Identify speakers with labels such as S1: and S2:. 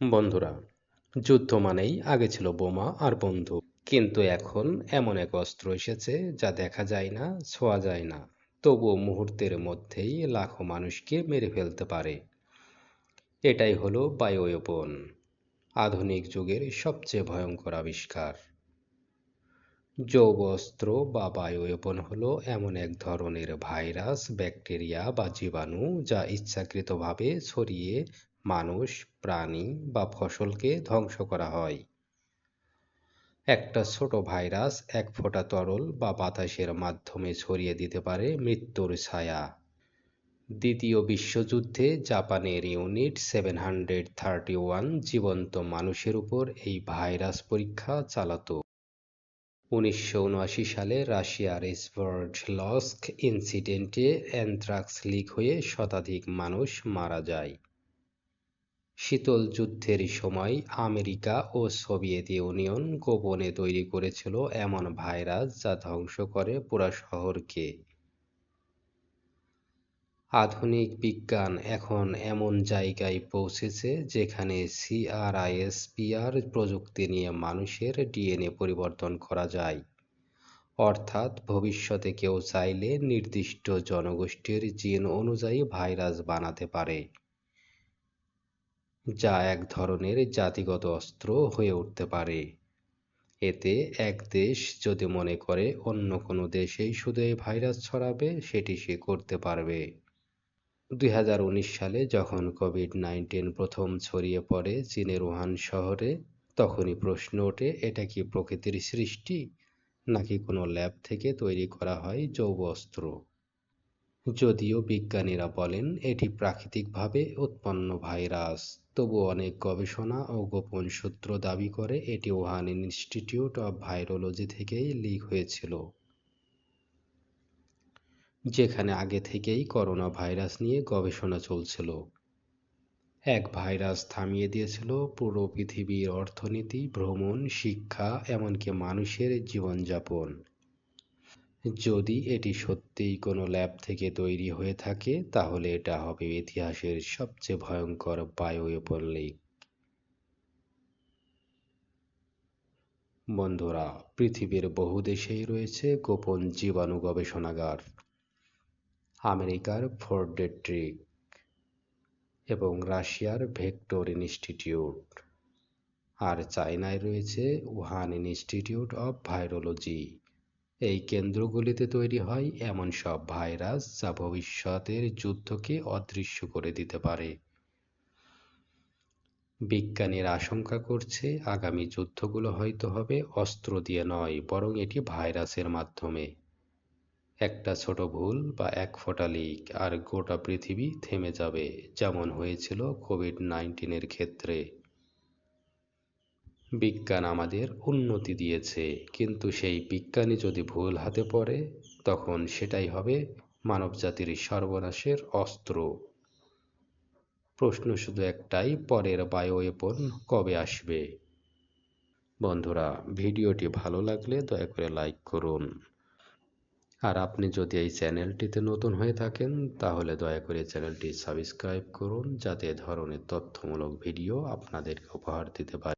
S1: বন্ধুরা, যুদ্ধ মানেই আগে ছিল বোমা আর বন্দুক। কিন্তু এখন এমন এক অস্ত্র এসেছে যা দেখা যায় না, ছোঁয়া যায় না। তবুও মুহূর্তের মধ্যেই লাখো মানুষকে মেরে ফেলতে পারে। এটাই হলো বায়োওয়েপন আধুনিক যুগের সবচেয়ে ভয়ঙ্কর আবিষ্কার। যৌগ অস্ত্র বা বায়োওয়েপন হলো এমন এক ধরনের ভাইরাস, ব্যাকটেরিয়া বা জীবাণু যা ইচ্ছাকৃতভাবে ছড়িয়ে মানুষ, প্রাণী বা ফসলকে ধ্বংস করা হয়। একটা ছোট ভাইরাস এক ফোঁটা তরল বা বাতাসের মাধ্যমে ছড়িয়ে দিতে পারে মৃত্যুর ছায়া। দ্বিতীয় বিশ্বযুদ্ধে জাপানের unit seven hundred thirty one জীবন্ত মানুষের উপর এই ভাইরাস পরীক্ষা চালাতো। উনিশশো সালে রাশিয়ার লস্ক ইনসিডেন্টে অ্যানথ্রাক্স লিক হয়ে শতাধিক মানুষ মারা যায়। শীতল যুদ্ধের সময় আমেরিকা ও সোভিয়েত ইউনিয়ন গোপনে তৈরি করেছিল এমন ভাইরাস যা ধ্বংস করে পুরা শহরকে। আধুনিক বিজ্ঞান এখন এমন জায়গায় পৌঁছেছে যেখানে সিআরআইএসপিআর প্রযুক্তি নিয়ে মানুষের ডিএনএ পরিবর্তন করা যায়। অর্থাৎ ভবিষ্যতে কেউ চাইলে নির্দিষ্ট জনগোষ্ঠীর জিন অনুযায়ী ভাইরাস বানাতে পারে। যা এক ধরনের জাতিগত অস্ত্র হয়ে উঠতে পারে। এতে এক দেশ যদি মনে করে অন্য কোনো দেশেই শুধু এই ভাইরাস ছড়াবে, সেটি সে করতে পারবে। দুই হাজার উনিশ সালে যখন কোভিড নাইন্টিন প্রথম ছড়িয়ে পড়ে চীনের উহান শহরে, তখনই প্রশ্ন ওঠে, এটা কি প্রকৃতির সৃষ্টি? নাকি কোনো ল্যাব থেকে তৈরি করা হয় যৌগ অস্ত্র? যদিও বিজ্ঞানীরা বলেন, এটি প্রাকৃতিকভাবে উৎপন্ন ভাইরাস। তবু অনেক গবেষণা ও গোপন সূত্র দাবি করে এটি ওহান ইনস্টিটিউট অব ভাইরোলজি থেকেই লিক হয়েছিল। যেখানে আগে থেকেই করোনা ভাইরাস নিয়ে গবেষণা চলছিল। এক ভাইরাস থামিয়ে দিয়েছিল পুরো পৃথিবীর অর্থনীতি, ভ্রমণ, শিক্ষা, এমনকি মানুষের জীবনযাপন। যদি এটি সত্যিই কোনো ল্যাব থেকে তৈরি হয়ে থাকে, তাহলে এটা হবে ইতিহাসের সবচেয়ে ভয়ঙ্কর বায়োওয়েপন লিক বন্ধুরা, পৃথিবীর বহু দেশেই রয়েছে গোপন জীবাণু গবেষণাগার। আমেরিকার ফোর্ডেট্রিক এবং রাশিয়ার ভেক্টর ইনস্টিটিউট। আর চায়নায় রয়েছে উহান ইনস্টিটিউট অব ভাইরোলজি। এই কেন্দ্রগুলিতে তৈরি হয় এমন সব ভাইরাস যা ভবিষ্যতের যুদ্ধকে অদৃশ্য করে দিতে পারে। বিজ্ঞানীরা আশঙ্কা করছে আগামী যুদ্ধগুলো হয়তো হবে অস্ত্র দিয়ে নয়, বরং এটি ভাইরাসের মাধ্যমে। একটা ছোট ভুল বা এক ফোঁটা লিক আর গোটা পৃথিবী থেমে যাবে, যেমন হয়েছিল কোভিড নাইন্টিনের ক্ষেত্রে। বিজ্ঞান আমাদের উন্নতি দিয়েছে। কিন্তু সেই বিজ্ঞানী যদি ভুল হাতে পড়ে, তখন সেটাই হবে মানবজাতির সর্বনাশের অস্ত্র। প্রশ্ন শুধু একটাই, পরের বায়োওয়েপন কবে আসবে? বন্ধুরা, ভিডিওটি ভালো লাগলে দয়া করে লাইক করুন। আর আপনি যদি এই চ্যানেলটিতে নতুন হয়ে থাকেন, তাহলে দয়া করে চ্যানেলটি সাবস্ক্রাইব করুন, যাতে ধরনের তথ্যমূলক ভিডিও আপনাদেরকে উপহার দিতে পারে।